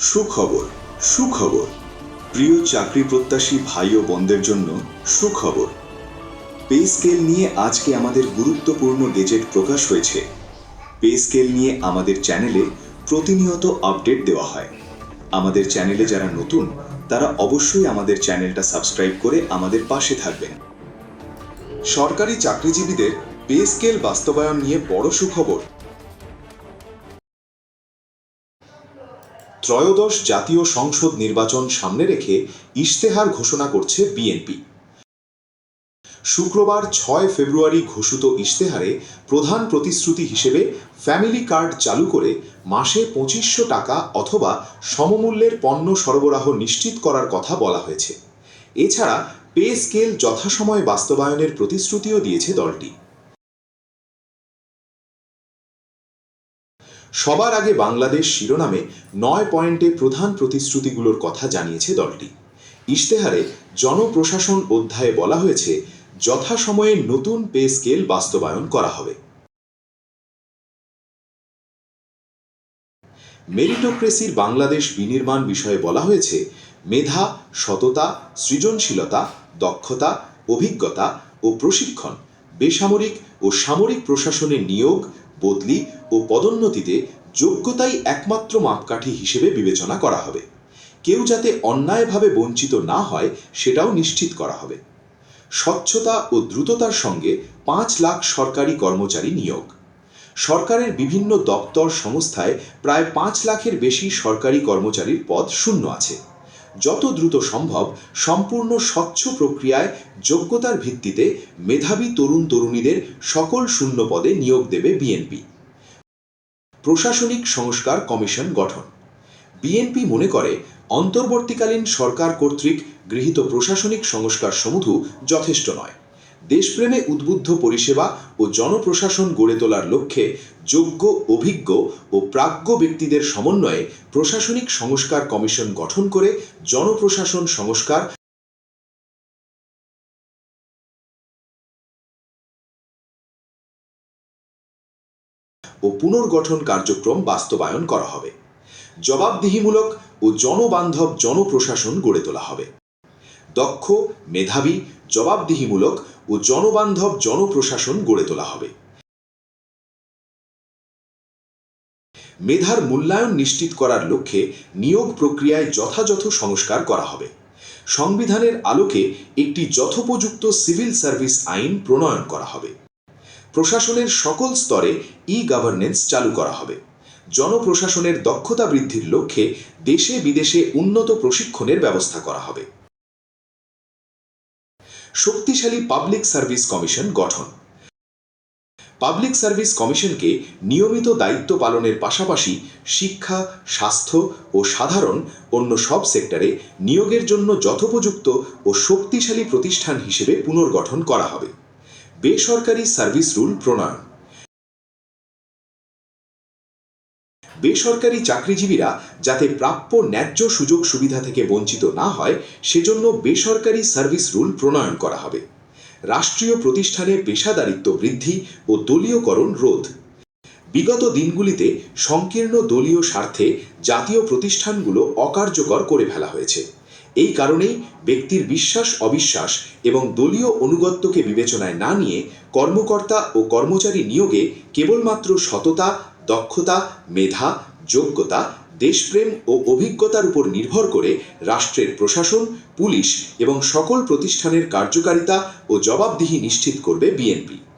সুখবর সুখবর। প্রিয় চাকরি প্রত্যাশী ভাই ও বোনদের জন্য সুখবর। পে স্কেল নিয়ে আজকে আমাদের গুরুত্বপূর্ণ গেজেট প্রকাশ হয়েছে। পে স্কেল নিয়ে আমাদের চ্যানেলে প্রতিনিয়ত আপডেট দেওয়া হয়। আমাদের চ্যানেলে যারা নতুন, তারা অবশ্যই আমাদের চ্যানেলটা সাবস্ক্রাইব করে আমাদের পাশে থাকবেন। সরকারি চাকরিজীবীদের পে স্কেল বাস্তবায়ন নিয়ে বড় সুখবর। ত্রয়োদশ জাতীয় সংসদ নির্বাচন সামনে রেখে ইশতেহার ঘোষণা করছে বিএনপি। শুক্রবার ছয় ফেব্রুয়ারি ঘোষিত ইশতেহারে প্রধান প্রতিশ্রুতি হিসেবে ফ্যামিলি কার্ড চালু করে মাসে পঁচিশশো টাকা অথবা সমমূল্যের পণ্য সরবরাহ নিশ্চিত করার কথা বলা হয়েছে। এছাড়া পে স্কেল যথাসময়ে বাস্তবায়নের প্রতিশ্রুতিও দিয়েছে দলটি। সবার আগে বাংলাদেশ শিরোনামে নয় পয়েন্টে প্রধান প্রতিশ্রুতিগুলোর কথা জানিয়েছে দলটি। ইশতেহারে জনপ্রশাসন অধ্যায়ে বলা হয়েছে, যথাসময়ে নতুন পে স্কেল বাস্তবায়ন করা হবে। মেরিটোক্রেসির বাংলাদেশ বিনির্মাণ বিষয়ে বলা হয়েছে, মেধা, সততা, সৃজনশীলতা, দক্ষতা, অভিজ্ঞতা ও প্রশিক্ষণ, বেসামরিক ও সামরিক প্রশাসনের নিয়োগ বদলি ও পদোন্নতিতে যোগ্যতাই একমাত্র মাপকাঠি হিসেবে বিবেচনা করা হবে। কেউ যাতে অন্যায়ভাবে বঞ্চিত না হয়, সেটাও নিশ্চিত করা হবে। স্বচ্ছতা ও দ্রুততার সঙ্গে পাঁচ লাখ সরকারি কর্মচারী নিয়োগ। সরকারের বিভিন্ন দপ্তর সংস্থায় প্রায় পাঁচ লাখের বেশি সরকারি কর্মচারীর পদ শূন্য আছে। যত দ্রুত সম্ভব সম্পূর্ণ স্বচ্ছ প্রক্রিয়ায় যোগ্যতার ভিত্তিতে মেধাবী তরুণ তরুণীদের সকল শূন্য পদে নিয়োগ দেবে বিএনপি। প্রশাসনিক সংস্কার কমিশন গঠন। বিএনপি মনে করে, অন্তর্বর্তীকালীন সরকার কর্তৃক গৃহীত প্রশাসনিক সংস্কার সমূহ যথেষ্ট নয়। দেশপ্রেমে উদ্বুদ্ধ পরিষেবা ও জনপ্রশাসন গড়ে তোলার লক্ষ্যে যোগ্য, অভিজ্ঞ ও প্রাজ্ঞ ব্যক্তিদের সমন্বয়ে প্রশাসনিক সংস্কার কমিশন গঠন করে জনপ্রশাসন সংস্কার ও পুনর্গঠন কার্যক্রম বাস্তবায়ন করা হবে। জবাবদিহিমূলক ও জনবান্ধব জনপ্রশাসন গড়ে তোলা হবে। দক্ষ, মেধাবী, জবাবদিহিমূলক ও জনবান্ধব জনপ্রশাসন গড়ে তোলা হবে। মেধার মূল্যায়ন নিশ্চিত করার লক্ষ্যে নিয়োগ প্রক্রিয়ায় যথাযথ সংস্কার করা হবে। সংবিধানের আলোকে একটি যথোপযুক্ত সিভিল সার্ভিস আইন প্রণয়ন করা হবে। প্রশাসনের সকল স্তরে ই গভর্নেন্স চালু করা হবে। জনপ্রশাসনের দক্ষতা বৃদ্ধির লক্ষ্যে দেশে বিদেশে উন্নত প্রশিক্ষণের ব্যবস্থা করা হবে। শক্তিশালী পাবলিক সার্ভিস কমিশন গঠন। পাবলিক সার্ভিস কমিশনকে নিয়মিত দায়িত্ব পালনের পাশাপাশি শিক্ষা, স্বাস্থ্য ও সাধারণ অন্য সব সেক্টরে নিয়োগের জন্য যথোপযুক্ত ও শক্তিশালী প্রতিষ্ঠান হিসেবে পুনর্গঠন করা হবে। বেসরকারি সার্ভিস রুল প্রণয়ন। বেসরকারি চাকরিজীবীরা যাতে প্রাপ্য ন্যায্য সুযোগ সুবিধা থেকে বঞ্চিত না হয়, সেজন্য বেসরকারি সার্ভিস রুল প্রণয়ন করা হবে। রাষ্ট্রীয় প্রতিষ্ঠানে পেশাদারিত্ব বৃদ্ধি ও দলীয়করণ রোধ। বিগত দিনগুলিতে সংকীর্ণ দলীয় স্বার্থে জাতীয় প্রতিষ্ঠানগুলো অকার্যকর করে ফেলা হয়েছে। এই কারণেই ব্যক্তির বিশ্বাস অবিশ্বাস এবং দলীয় অনুগত্যকে বিবেচনায় না নিয়ে কর্মকর্তা ও কর্মচারী নিয়োগে কেবলমাত্র সততা দক্ষতা, মেধা, যোগ্যতা, দেশপ্রেম ও অভিজ্ঞতার উপর নির্ভর করে রাষ্ট্রের প্রশাসন, পুলিশ এবং সকল প্রতিষ্ঠানের কার্যকারিতা ও জবাবদিহি নিশ্চিত করবে বিএনপি।